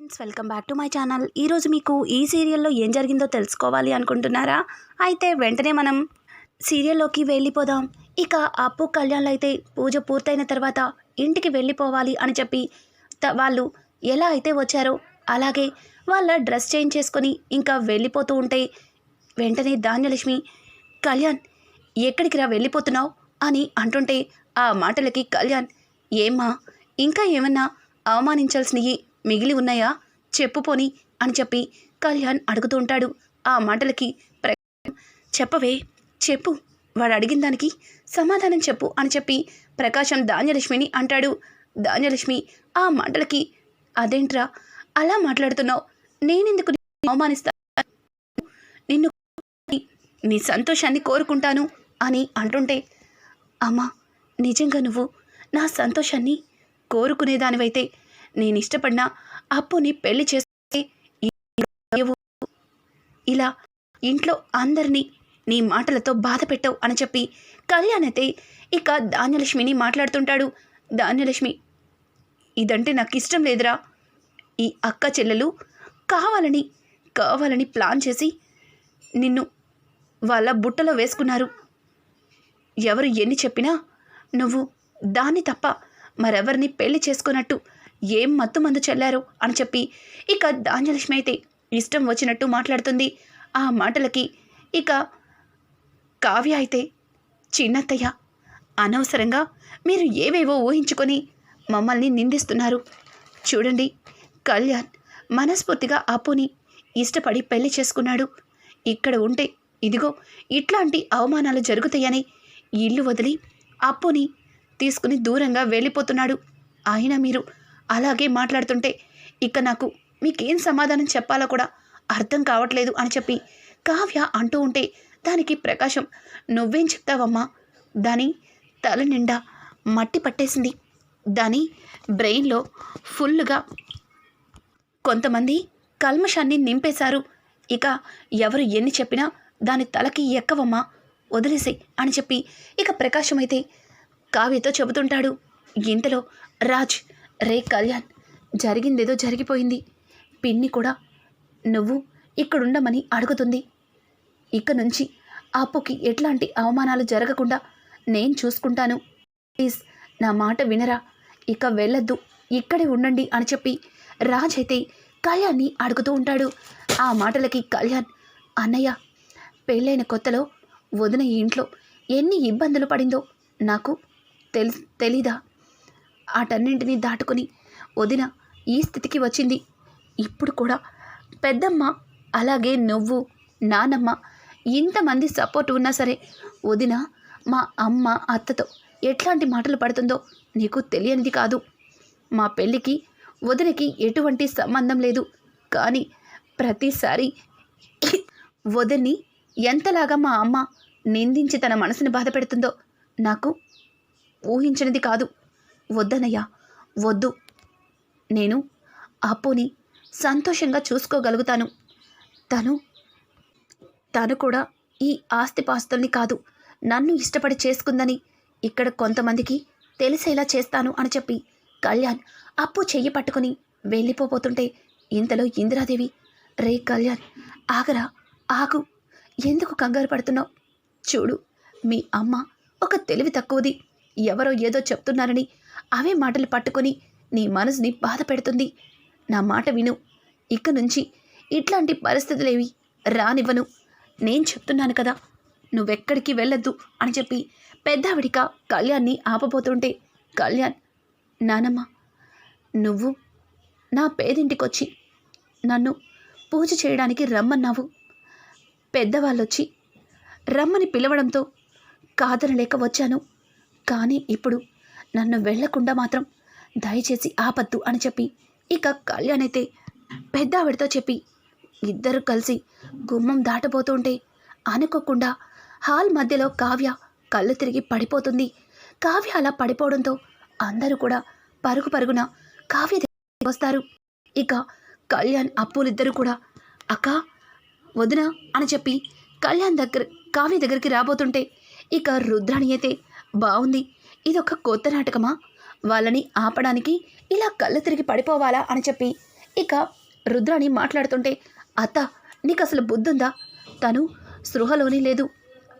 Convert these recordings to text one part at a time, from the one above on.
Friends welcome back to my channel. ఈరోజు మీకు ఈ సీరియల్లో ఏం జరిగిందో తెలుసుకోవాలి అనుకుంటున్నారా? అయితే వెంటనే మనం సీరియల్లోకి వెళ్ళిపోదాం. ఇక అప్పు కళ్యాణ్ అయితే పూజ పూర్తయిన తర్వాత ఇంటికి వెళ్ళిపోవాలి అని చెప్పి త- వాళ్ళు ఎలా అయితే వచ్చారో అలాగే వాళ్ళ డ్రెస్ చేంజ్ చేసుకొని ఇంకా వెళ్ళిపోతూ ఉంటే వెంటనే ధాన్యలక్ష్మి కళ్యాణ్ ఎక్కడికి రా వెళ్ళిపోతున్నావు? అని అంటుంటే ఆ మాటలకి కళ్యాణ్ ఏమ్మా ఇంకా ఏమన్నా అవమానించాల్సినవి మిగిలి ఉన్నాయా? చెప్పు పోని అని చెప్పి కళ్యాణ్ అడుగుతూ ఉంటాడు. ఆ మాటలకి ప్ర చెప్పవే చెప్పు. వాడు అడిగిన దానికి సమాధానం చెప్పు అని చెప్పి ప్రకాశం ధాన్యలక్ష్మిని అంటాడు. ధాన్యలక్ష్మి ఆ మాటలకి అదేంట్రా? అలా మాట్లాడుతున్నావు. నేనెందుకు నిన్ను అవమానిస్తా? నిన్ను నీ సంతోషాన్ని కోరుకుంటాను అని అంటుంటే అమ్మా నిజంగా నువ్వు నా సంతోషాన్ని కోరుకునేదానివైతే నేను ఇష్టపడిన అప్పుని పెళ్ళి చేస్తే ఇలా ఇంట్లో అందరినీ నీ మాటలతో బాధ పెట్టవు అని చెప్పి కళ్యాణ్ అయితే ఇక ధాన్యలక్ష్మిని మాట్లాడుతుంటాడు. ధాన్యలక్ష్మి ఇదంటే నాకు ఇష్టం లేదురా. ఈ అక్క చెల్లెలు కావాలని కావాలని ప్లాన్ చేసి నిన్ను వాళ్ళ బుట్టలో వేసుకున్నారు. ఎవరు ఎన్ని చెప్పినా నువ్వు దాన్ని తప్ప మరెవరిని పెళ్ళి చేసుకున్నట్టు ఏం మత్తు మందు చల్లారు? అని చెప్పి ఇక ధాన్యలక్ష్మి అయితే ఇష్టం వచ్చినట్టు మాట్లాడుతుంది. ఆ మాటలకి ఇక కావ్య అయితే చిన్నత్తయ్య అనవసరంగా మీరు ఏవేవో ఊహించుకొని మమ్మల్ని నిందిస్తున్నారు. చూడండి కళ్యాణ్ మనస్ఫూర్తిగా అప్పుని ఇష్టపడి పెళ్ళి చేసుకున్నాడు. ఇక్కడ ఉంటే ఇదిగో ఇట్లాంటి అవమానాలు జరుగుతాయని ఇల్లు వదిలి అప్పుని తీసుకుని దూరంగా వెళ్ళిపోతున్నాడు. అయినా మీరు అలాగే మాట్లాడుతుంటే ఇక నాకు మీకేం సమాధానం చెప్పాలో కూడా అర్థం కావట్లేదు అని చెప్పి కావ్య అంటూ ఉంటే దానికి ప్రకాశం నువ్వేం చెప్తావమ్మా? దాని తల నిండా మట్టి పట్టేసింది. దాని బ్రెయిన్లో ఫుల్గా కొంతమంది కల్మషాన్ని నింపేశారు. ఇక ఎవరు ఎన్ని చెప్పినా దాని తలకి ఎక్కవమ్మా వదిలేసే అని చెప్పి ఇక ప్రకాశం అయితే కావ్యతో చెబుతుంటాడు. ఇంతలో రాజ్ రే కళ్యాణ్ జరిగిందేదో జరిగిపోయింది. పిన్ని కూడా నువ్వు ఇక్కడుండమని అడుగుతుంది. ఇక నుంచి అప్పుకి ఎట్లాంటి అవమానాలు జరగకుండా నేను చూసుకుంటాను. ప్లీజ్ నా మాట వినరా. ఇక వెళ్ళొద్దు ఇక్కడే ఉండండి అని చెప్పి రాజ్ అయితే కళ్యాణ్ని అడుగుతూ ఉంటాడు. ఆ మాటలకి కళ్యాణ్ అన్నయ్య పెళ్ళైన కొత్తలో వదిన ఇంట్లో ఎన్ని ఇబ్బందులు పడిందో నాకు తెలి తెలీదా? ఆటన్నింటినీ దాటుకుని వదిన ఈ స్థితికి వచ్చింది. ఇప్పుడు కూడా పెద్దమ్మ అలాగే నువ్వు నానమ్మ ఇంతమంది సపోర్ట్ ఉన్నా సరే వదిన మా అమ్మ అత్తతో ఎట్లాంటి మాటలు పడుతుందో నీకు తెలియనిది కాదు. మా పెళ్ళికి వదినకి ఎటువంటి సంబంధం లేదు. కానీ ప్రతిసారి వదిని ఎంతలాగా మా అమ్మ నిందించి తన మనసుని బాధ పెడుతుందో నాకు ఊహించినది కాదు. వద్దనయ్యా. వద్దు. నేను అప్పుని సంతోషంగా చూసుకోగలుగుతాను. తను తను కూడా ఈ ఆస్తిపాస్తుల్ని కాదు నన్ను ఇష్టపడి చేసుకుందని ఇక్కడ కొంతమందికి తెలిసేలా చేస్తాను అని చెప్పి కళ్యాణ్ అప్పు చెయ్యి పట్టుకుని వెళ్ళిపోబోతుంటే ఇంతలో ఇందిరాదేవి రే కళ్యాణ్ ఆగరా ఆగు. ఎందుకు కంగారు పడుతున్నావు? చూడు మీ అమ్మ ఒక తెలివి తక్కువది. ఎవరో ఏదో చెప్తున్నారని అవే మాటలు పట్టుకొని నీ మనసుని బాధ పెడుతుంది. నా మాట విను. ఇక నుంచి ఇట్లాంటి పరిస్థితులేవి రానివ్వను. నేను చెప్తున్నాను కదా నువ్వెక్కడికి వెళ్ళొద్దు అని చెప్పి పెద్దావిడిక కళ్యాణ్ని ఆపబోతుంటే కళ్యాణ్ నానమ్మ నువ్వు నా పేదింటికొచ్చి నన్ను పూజ చేయడానికి రమ్మన్నావు. పెద్దవాళ్ళొచ్చి రమ్మని పిలవడంతో కాదనలేక వచ్చాను. కానీ ఇప్పుడు నన్ను వెళ్ళకుండా మాత్రం దయచేసి ఆపద్దు అని చెప్పి ఇక కళ్యాణ్ అయితే పెద్దావిడితో చెప్పి ఇద్దరు కలిసి గుమ్మం దాటబోతుంటే అనుకోకుండా హాల్ మధ్యలో కావ్య కళ్ళు తిరిగి పడిపోతుంది. కావ్య అలా పడిపోవడంతో అందరూ కూడా పరుగు పరుగున కావ్య వస్తారు. ఇక కళ్యాణ్ అప్పులిద్దరూ కూడా అక్క వదిన అని చెప్పి కళ్యాణ్ దగ్గర కావ్య దగ్గరికి రాబోతుంటే ఇక రుద్రాణి అయితే బాగుంది ఇదొక కొత్త నాటకమా? వాళ్ళని ఆపడానికి ఇలా కళ్ళు తిరిగి పడిపోవాలా అని చెప్పి. ఇక రుద్రాణి మాట్లాడుతుంటే అత్త నీకు అసలు బుద్ధుందా? తను స్పృహలోనే లేదు.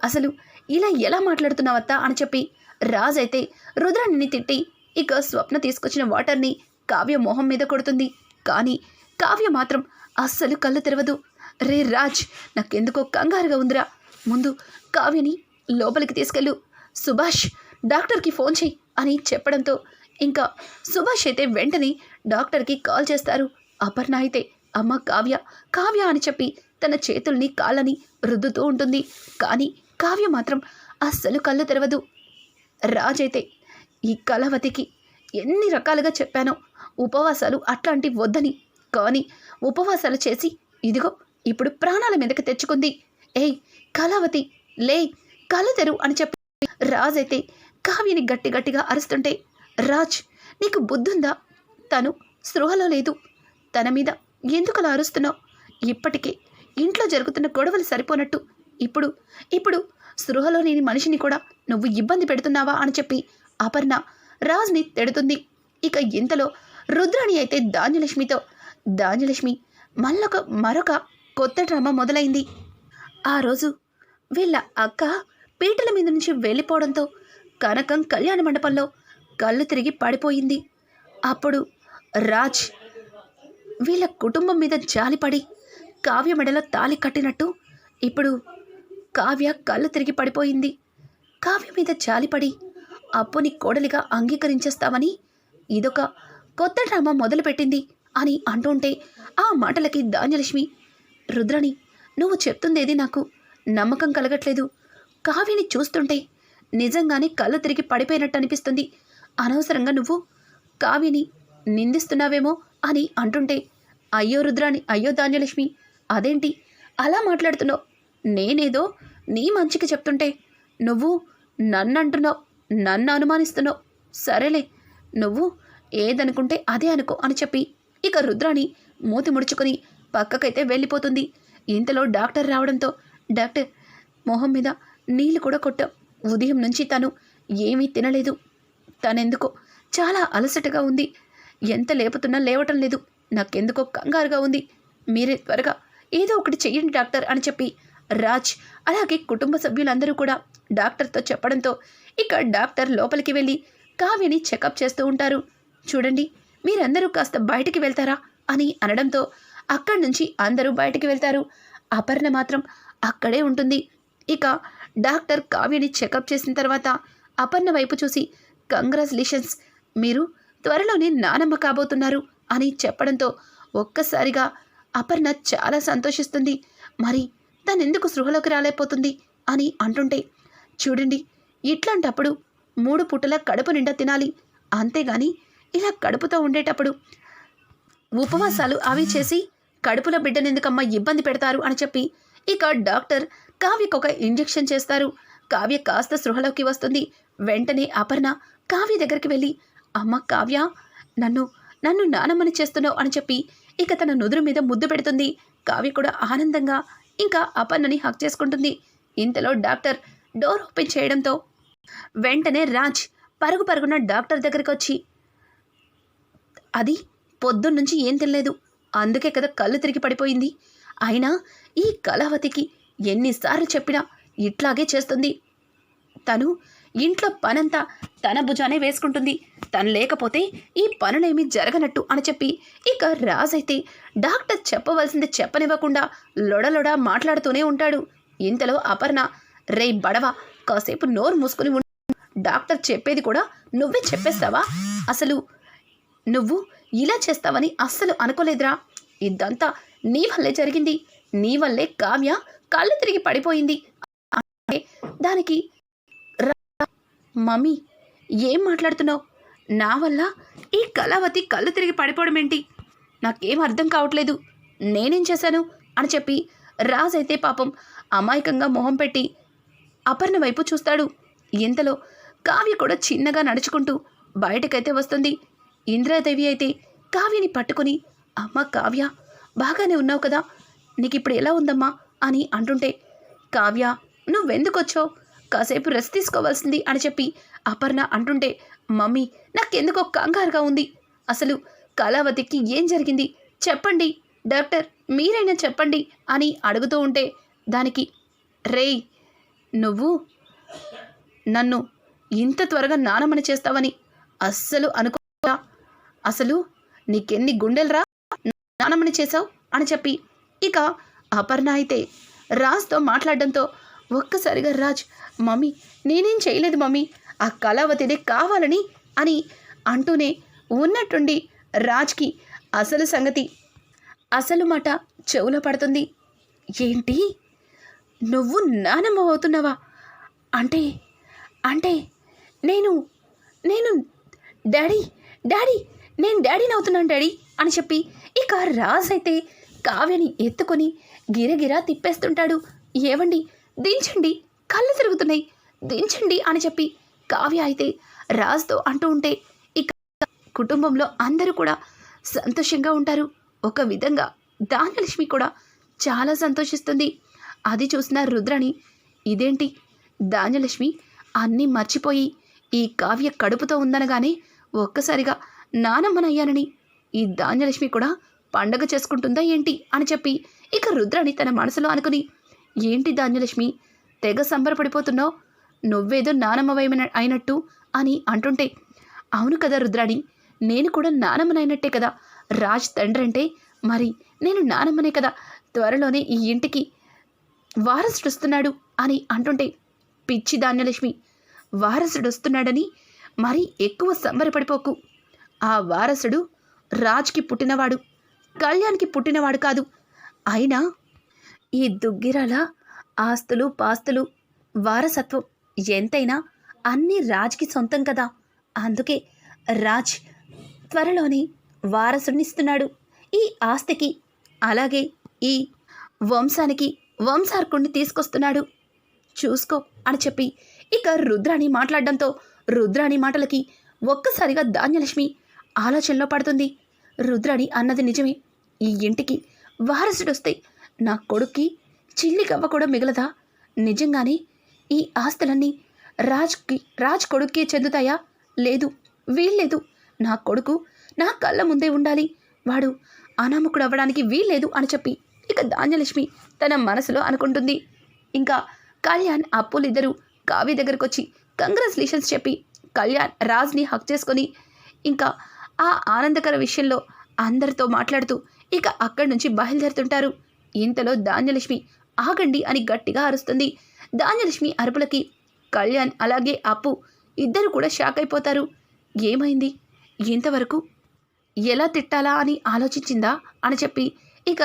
అసలు ఇలా ఎలా మాట్లాడుతున్నావత్తా అని చెప్పి రాజైతే రుద్రాణిని తిట్టి ఇక స్వప్న తీసుకొచ్చిన వాటర్ని కావ్య మొహం మీద కొడుతుంది. కానీ కావ్య మాత్రం అస్సలు కళ్ళు తెరవదు. రే రాజ్ నాకెందుకో కంగారుగా ఉందిరా. ముందు కావ్యని లోపలికి తీసుకెళ్ళు. సుభాష్ డాక్టర్కి ఫోన్ చెయ్యి అని చెప్పడంతో ఇంకా సుభాష్ అయితే వెంటనే డాక్టర్కి కాల్ చేస్తారు. అపర్ణ అయితే అమ్మ కావ్య కావ్య అని చెప్పి తన చేతుల్ని కాళ్ళని రుద్దుతూ ఉంటుంది. కానీ కావ్య మాత్రం అస్సలు కళ్ళు తెరవదు. రాజైతే ఈ కళవతికి ఎన్ని రకాలుగా చెప్పానో ఉపవాసాలు అట్లాంటి వద్దని. కానీ ఉపవాసాలు చేసి ఇదిగో ఇప్పుడు ప్రాణాల మీదకి తెచ్చుకుంది. ఏయ్ కళావతి లే కళ్ళు తెరు అని చెప్పి రాజైతే కావ్యని గట్టి గట్టిగా అరుస్తుంటే రాజ్ నీకు బుద్ధుందా? తను స్పృహలో లేదు. తన మీద ఎందుకలా అరుస్తున్నావు? ఇప్పటికే ఇంట్లో జరుగుతున్న గొడవలు సరిపోనట్టు. ఇప్పుడు ఇప్పుడు స్పృహలో లేని మనిషిని కూడా నువ్వు ఇబ్బంది పెడుతున్నావా అని చెప్పి అపర్ణ రాజ్ని తిడుతుంది. ఇక ఇంతలో రుద్రాణి అయితే ధాన్యలక్ష్మితో ధాన్యలక్ష్మి మళ్ళొక మరొక కొత్త డ్రామా మొదలైంది. ఆ రోజు వీళ్ళ అక్క పీటల మీద నుంచి వెళ్ళిపోవడంతో కనకం కళ్యాణ మండపంలో కళ్ళు తిరిగి పడిపోయింది. అప్పుడు రాజ్ వీళ్ళ కుటుంబం మీద జాలిపడి కావ్య మెడలో తాలి కట్టినట్టు ఇప్పుడు కావ్య కళ్ళు తిరిగి పడిపోయింది. కావ్య మీద జాలిపడి అప్పుని కోడలిగా అంగీకరించేస్తామని ఇదొక కొత్త డ్రామా మొదలుపెట్టింది అని అంటుంటే ఆ మాటలకి ధాన్యలక్ష్మి రుద్రని నువ్వు చెప్తుందేది నాకు నమ్మకం కలగట్లేదు. కావ్యని చూస్తుంటే నిజంగానే కళ్ళు తిరిగి పడిపోయినట్టు అనిపిస్తుంది. అనవసరంగా నువ్వు కావ్యని నిందిస్తున్నావేమో అని అంటుంటే అయ్యో రుద్రాని అయ్యో ధాన్యలక్ష్మి అదేంటి అలా మాట్లాడుతున్నావు? నేనేదో నీ మంచికి చెప్తుంటే నువ్వు నన్ను అంటున్నావు నన్ను అనుమానిస్తున్నావు. సరేలే నువ్వు ఏదనుకుంటే అదే అనుకో అని చెప్పి ఇక రుద్రాణి మూతి ముడుచుకొని పక్కకైతే వెళ్ళిపోతుంది. ఇంతలో డాక్టర్ రావడంతో డాక్టర్ మొహం మీద నీళ్ళు కూడా కొట్టాం ఉదయం నుంచి తను ఏమీ తినలేదు. తనెందుకో చాలా అలసటగా ఉంది. ఎంత లేపుతున్నా లేవటం లేదు. నాకెందుకో కంగారుగా ఉంది. మీరే త్వరగా ఏదో ఒకటి చెయ్యండి డాక్టర్ అని చెప్పి రాజ్ అలాగే కుటుంబ సభ్యులందరూ కూడా డాక్టర్తో చెప్పడంతో ఇక డాక్టర్ లోపలికి వెళ్ళి కావ్యని చెకప్ చేస్తూ ఉంటారు. చూడండి మీరందరూ కాస్త బయటికి వెళ్తారా అని అనడంతో అక్కడి నుంచి అందరూ బయటికి వెళ్తారు. అపర్ణ మాత్రం అక్కడే ఉంటుంది. ఇక డాక్టర్ కావ్యని చెకప్ చేసిన తర్వాత అపర్ణ వైపు చూసి కంగ్రాచులేషన్స్! మీరు త్వరలోనే నానమ్మ కాబోతున్నారు అని చెప్పడంతో ఒక్కసారిగా అపర్ణ చాలా సంతోషిస్తుంది. మరి తనెందుకు సృహలోకి రాలేకపోతుంది? అని అంటుంటే చూడండి ఇట్లాంటప్పుడు మూడు పుట్టల కడుపు నిండా తినాలి. అంతేగాని ఇలా కడుపుతో ఉండేటప్పుడు ఉపవాసాలు అవి చేసి కడుపులో బిడ్డనెందుకమ్మా ఇబ్బంది పెడతారు? అని చెప్పి ఇక డాక్టర్ కావ్యకు ఒక ఇంజెక్షన్ చేస్తారు. కావ్య కాస్త సృహలోకి వస్తుంది. వెంటనే అపర్ణ కావ్య దగ్గరికి వెళ్ళి అమ్మ కావ్య నన్ను నన్ను నానమ్మని చేస్తున్నావు అని చెప్పి ఇక తన నుదురు మీద ముద్దు పెడుతుంది. కావ్య కూడా ఆనందంగా ఇంకా అపర్ణని హక్ చేసుకుంటుంది. ఇంతలో డాక్టర్ డోర్ ఓపెన్ చేయడంతో వెంటనే రాజ్ పరుగు పరుగున డాక్టర్ దగ్గరికి వచ్చి అది పొద్దున్నుంచి ఏం తినలేదు. అందుకే కదా కళ్ళు తిరిగి పడిపోయింది. అయినా ఈ కళావతికి ఎన్నిసార్లు చెప్పినా ఇట్లాగే చేస్తుంది. తను ఇంట్లో పనంతా తన భుజానే వేసుకుంటుంది. తను లేకపోతే ఈ పనులేమీ జరగనట్టు అని చెప్పి ఇక రాజైతే డాక్టర్ చెప్పవలసింది చెప్పనివ్వకుండా లొడలొడ మాట్లాడుతూనే ఉంటాడు. ఇంతలో అపర్ణ రే బడవ కాసేపు నోరు మూసుకుని ఉండు. డాక్టర్ చెప్పేది కూడా నువ్వే చెప్పేస్తావా? అసలు నువ్వు ఇలా చేస్తావని అస్సలు అనుకోలేదురా. ఇదంతా నీ వల్లే జరిగింది. నీ వల్లే కావ్య కళ్ళు తిరిగి పడిపోయింది. అంటే దానికి రా- మమ్మీ ఏం మాట్లాడుతున్నావు? నా వల్ల ఈ కళావతి కళ్ళు తిరిగి పడిపోవడం ఏంటి? నాకేం అర్థం కావట్లేదు. నేనేం చేశాను? అని చెప్పి రాజైతే పాపం అమాయకంగా మొహం పెట్టి అపర్ణ వైపు చూస్తాడు. ఇంతలో కావ్య కూడా చిన్నగా నడుచుకుంటూ బయటకైతే వస్తుంది. ఇంద్రాదేవి అయితే కావ్యని పట్టుకుని అమ్మ కావ్య బాగానే ఉన్నావు కదా? నీకు ఇప్పుడు ఎలా ఉందమ్మా? అని అంటుంటే కావ్య నువ్వెందుకొచ్చావు? కాసేపు రెస్ట్ తీసుకోవాల్సింది అని చెప్పి అపర్ణ అంటుంటే మమ్మీ నాకెందుకో కంగారుగా ఉంది. అసలు కళావతికి ఏం జరిగింది? చెప్పండి. డాక్టర్ మీరైనా చెప్పండి అని అడుగుతూ ఉంటే దానికి రేయ్ నువ్వు నన్ను ఇంత త్వరగా నానమని చేస్తావని అస్సలు అనుకోరా అసలు నీకెన్ని గుండెలరా నానమని చేశావు? అని చెప్పి ఇక అపర్ణ అయితే రాజ్తో మాట్లాడడంతో ఒక్కసారిగా రాజ్ మమ్మీ నేనేం చేయలేదు మమ్మీ. ఆ కళావతిదే కావాలని అని అంటూనే ఉన్నట్టుండి రాజ్కి అసలు సంగతి అసలు మాట చెవులో పడుతుంది. ఏంటి? నువ్వు నానమ్మ అవుతున్నావా? అంటే అంటే నేను నేను డాడీ డాడీ నేను డాడీని అవుతున్నాను డాడీ అని చెప్పి ఇక రాజ్ అయితే కావ్యని ఎత్తుకొని గిరగిరా తిప్పేస్తుంటాడు. ఏవండి? దించండి. కళ్ళు తిరుగుతున్నాయి. దించండి అని చెప్పి కావ్య అయితే రాజుతో అంటూ ఉంటే ఇక కుటుంబంలో అందరూ కూడా సంతోషంగా ఉంటారు. ఒక విధంగా ధాన్యలక్ష్మి కూడా చాలా సంతోషిస్తుంది. అది చూసిన రుద్రని ఇదేంటి? ధాన్యలక్ష్మి అన్నీ మర్చిపోయి ఈ కావ్య కడుపుతో ఉందనగానే ఒక్కసారిగా నానమ్మనయ్యానని ఈ ధాన్యలక్ష్మి కూడా పండగ చేసుకుంటుందా ఏంటి అని చెప్పి ఇక రుద్రని తన మనసులో అనుకుని ఏంటి ధాన్యలక్ష్మి తెగ సంబరపడిపోతున్నావు? నువ్వేదో నానమ్మవైన అయినట్టు అని అంటుంటే అవును కదా రుద్రాణి నేను కూడా నానమ్మనైనట్టే కదా. రాజ్ తండ్రి అంటే మరి నేను నానమ్మనే కదా. త్వరలోనే ఈ ఇంటికి వారసుడు వస్తున్నాడు అని అంటుంటే పిచ్చి ధాన్యలక్ష్మి వారసుడు వస్తున్నాడని మరీ ఎక్కువ సంబరపడిపోకు. ఆ వారసుడు రాజ్కి పుట్టినవాడు. కళ్యాణ్కి పుట్టినవాడు కాదు. అయినా ఈ దుగ్గిరాల ఆస్తులు పాస్తులు వారసత్వం ఎంతైనా అన్నీ రాజ్కి సొంతం కదా. అందుకే రాజ్ త్వరలోనే వారసునిస్తున్నాడు ఈ ఆస్తికి అలాగే ఈ వంశానికి వంశార్కుణ్ణి తీసుకొస్తున్నాడు. చూసుకో అని చెప్పి ఇక రుద్రాణి మాట్లాడడంతో రుద్రాణి మాటలకి ఒక్కసారిగా ధాన్యలక్ష్మి ఆలోచనలో పడుతుంది. రుద్రాణి అన్నది నిజమే. ఈ ఇంటికి వారసుడొస్తే నా కొడుక్కి చిల్లి కవ్వ కూడా మిగలదా? నిజంగానే ఈ ఆస్తులన్నీ రాజ్కి రాజ్ కొడుక్కే చెందుతాయా? లేదు వీల్లేదు. నా కొడుకు నా కళ్ళ ముందే ఉండాలి. వాడు అనామకుడు అవ్వడానికి వీల్లేదు అని చెప్పి ఇక ధాన్యలక్ష్మి తన మనసులో అనుకుంటుంది. ఇంకా కళ్యాణ్ అప్పులిద్దరూ కావ్య దగ్గరకు వచ్చి కంగ్రాచులేషన్స్ చెప్పి కళ్యాణ్ రాజ్ని హక్ చేసుకొని ఇంకా ఆ ఆనందకర విషయంలో అందరితో మాట్లాడుతూ ఇక అక్కడి నుంచి బయలుదేరుతుంటారు. ఇంతలో ధాన్యలక్ష్మి ఆగండి అని గట్టిగా అరుస్తుంది. ధాన్యలక్ష్మి అరుపులకి కళ్యాణ్ అలాగే అప్పు ఇద్దరు కూడా షాక్ అయిపోతారు. ఏమైంది? ఇంతవరకు ఎలా తిట్టాలా అని ఆలోచించిందా అని చెప్పి ఇక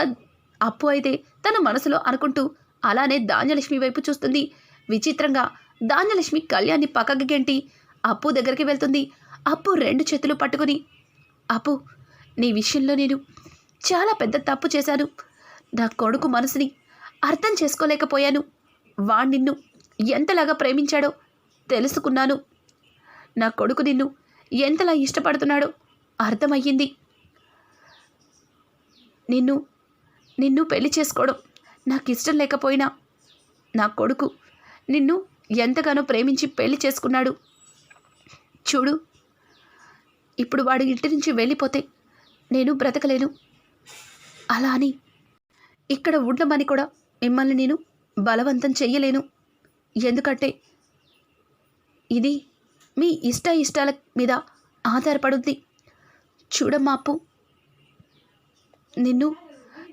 అప్పు అయితే తన మనసులో అనుకుంటూ అలానే ధాన్యలక్ష్మి వైపు చూస్తుంది. విచిత్రంగా ధాన్యలక్ష్మి కళ్యాణ్ని పక్కకి గెంటి అప్పు దగ్గరికి వెళ్తుంది. అప్పు రెండు చేతులు పట్టుకుని అప్పు నీ విషయంలో నేను చాలా పెద్ద తప్పు చేశాను. నా కొడుకు మనసుని అర్థం చేసుకోలేకపోయాను. వాణ్ నిన్ను ఎంతలాగా ప్రేమించాడో తెలుసుకున్నాను. నా కొడుకు నిన్ను ఎంతలా ఇష్టపడుతున్నాడో అర్థమయ్యింది. నిన్ను నిన్ను పెళ్ళి చేసుకోవడం నాకు ఇష్టం లేకపోయినా నా కొడుకు నిన్ను ఎంతగానో ప్రేమించి పెళ్ళి చేసుకున్నాడు. చూడు ఇప్పుడు వాడు ఇంటి నుంచి వెళ్ళిపోతే నేను బ్రతకలేను. అలా అని ఇక్కడ ఉండమని కూడా మిమ్మల్ని నేను బలవంతం చెయ్యలేను. ఎందుకంటే ఇది మీ ఇష్ట ఇష్టాల మీద ఆధారపడుద్ది. చూడమ్మాపు నిన్ను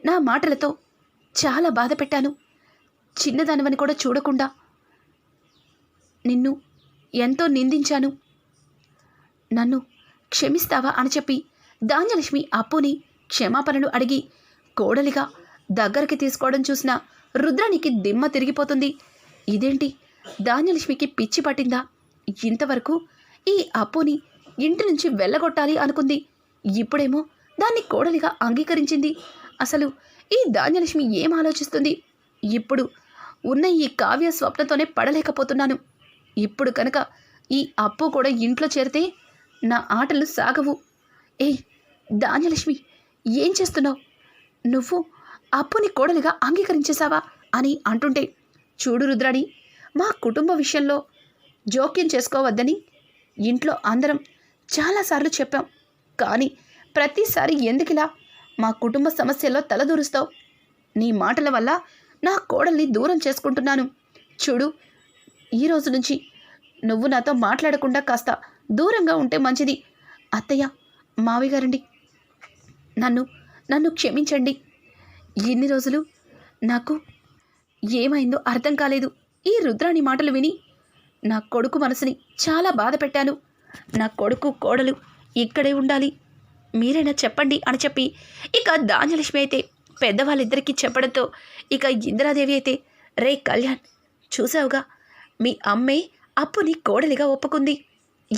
నా మాటలతో చాలా బాధ పెట్టాను చిన్నదానివని కూడా చూడకుండా నిన్ను ఎంతో నిందించాను. నన్ను క్షమిస్తావా అని చెప్పి ధాన్యలక్ష్మి అప్పుని క్షమాపణలు అడిగి కోడలిగా దగ్గరికి తీసుకోవడం చూసిన రుద్రానికి దిమ్మ తిరిగిపోతుంది. ఇదేంటి? ధాన్యలక్ష్మికి పిచ్చి పట్టిందా? ఇంతవరకు ఈ అప్పుని ఇంటి నుంచి వెళ్ళగొట్టాలి అనుకుంది. ఇప్పుడేమో దాన్ని కోడలిగా అంగీకరించింది. అసలు ఈ ధాన్యలక్ష్మి ఏం ఆలోచిస్తుంది? ఇప్పుడు ఉన్న ఈ కావ్య స్వప్నతోనే పడలేకపోతున్నాను. ఇప్పుడు కనుక ఈ అప్పు కూడా ఇంట్లో చేరితే నా ఆటలు సాగవు. ఏయ్ ధాన్యలక్ష్మి ఏం చేస్తున్నావు? నువ్వు అప్పుని కోడలిగా అంగీకరించేశావా? అని అంటుంటే చూడు రుద్రాణి మా కుటుంబ విషయంలో జోక్యం చేసుకోవద్దని ఇంట్లో అందరం చాలాసార్లు చెప్పాం. కానీ ప్రతిసారి ఎందుకిలా మా కుటుంబ సమస్యల్లో తలదూరుస్తావు? నీ మాటల వల్ల నా కోడల్ని దూరం చేసుకుంటున్నాను. చూడు ఈ రోజు నుంచి నువ్వు నాతో మాట్లాడకుండా కాస్త దూరంగా ఉంటే మంచిది. అత్తయ్య మావి గారండి నన్ను నన్ను క్షమించండి. ఎన్ని రోజులు? నాకు ఏమైందో అర్థం కాలేదు. ఈ రుద్రాణి మాటలు విని నా కొడుకు మనసుని చాలా బాధ పెట్టాను. నా కొడుకు కోడలు ఇక్కడే ఉండాలి. మీరైనా చెప్పండి అని చెప్పి ఇక ధాన్యలక్ష్మి అయితే పెద్దవాళ్ళిద్దరికీ చెప్పడంతో ఇక ఇందిరాదేవి అయితే రే కళ్యాణ్ చూసావుగా మీ అమ్మే అప్పుని కోడలిగా ఒప్పుకుంది.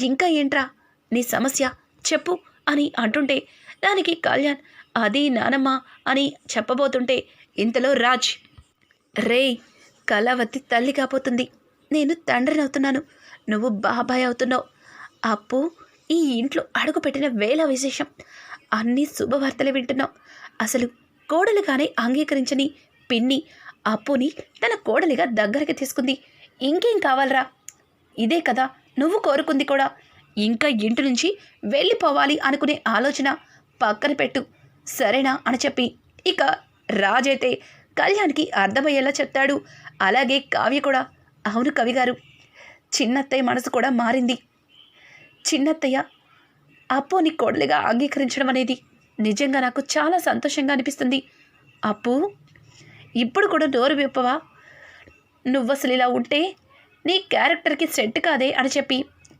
ఇంకా ఏంట్రా? నీ సమస్య చెప్పు అని అంటుంటే దానికి కళ్యాణ్ అది నానమ్మ అని చెప్పబోతుంటే ఇంతలో రాజ్ రే కళావతి తల్లి కాబోతుంది. నేను తండ్రిని అవుతున్నాను నువ్వు బాబాయ్ అవుతున్నావు. అప్పు ఈ ఇంట్లో అడుగుపెట్టిన వేల విశేషం. అన్ని శుభవార్తలు వింటున్నావు. అసలు కోడలుగానే అంగీకరించని పిన్ని అప్పుని తన కోడలిగా దగ్గరికి తీసుకుంది. ఇంకేం కావాలరా? ఇదే కదా నువ్వు కోరుకుంది కూడా. ఇంకా ఇంటి నుంచి వెళ్ళిపోవాలి అనుకునే ఆలోచన పక్కన పెట్టు. సరేనా అని చెప్పి ఇక రాజైతే కళ్యాణ్కి అర్థమయ్యేలా చెప్తాడు. అలాగే కావ్య కూడా. అవును కవిగారు చిన్నత్తయ్య మనసు కూడా మారింది. చిన్నత్తయ్య అప్పుని కోడలిగా అంగీకరించడం అనేది నిజంగా నాకు చాలా సంతోషంగా అనిపిస్తుంది. అప్పు ఇప్పుడు కూడా నోరు విప్పవా? నువ్వు అసలు ఇలా ఉంటే నీ క్యారెక్టర్కి సెట్ కాదే అని చెప్పి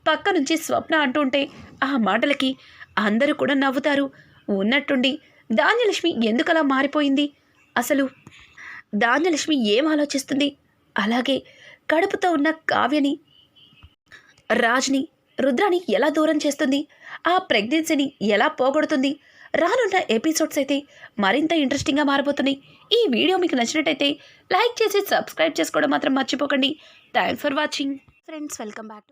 పక్క నుంచి స్వప్న అంటుంటే ఆ మాటలకి అందరూ కూడా నవ్వుతారు. ఉన్నట్టుండి ధాన్యలక్ష్మి ఎందుకలా మారిపోయింది? అసలు ధాన్యలక్ష్మి ఏం ఆలోచిస్తుంది? అలాగే కడుపుతో ఉన్న కావ్యని రాజ్ని రుద్రాని ఎలా దూరం చేస్తుంది? ఆ ప్రెగ్నెన్సీని ఎలా పోగొడుతుంది? రానున్న ఎపిసోడ్స్ అయితే మరింత ఇంట్రెస్టింగ్గా మారబోతున్నాయి. ఈ వీడియో మీకు నచ్చినట్టయితే లైక్ చేసి సబ్స్క్రైబ్ చేసుకోవడం మాత్రం మర్చిపోకండి. Thanks for watching friends welcome back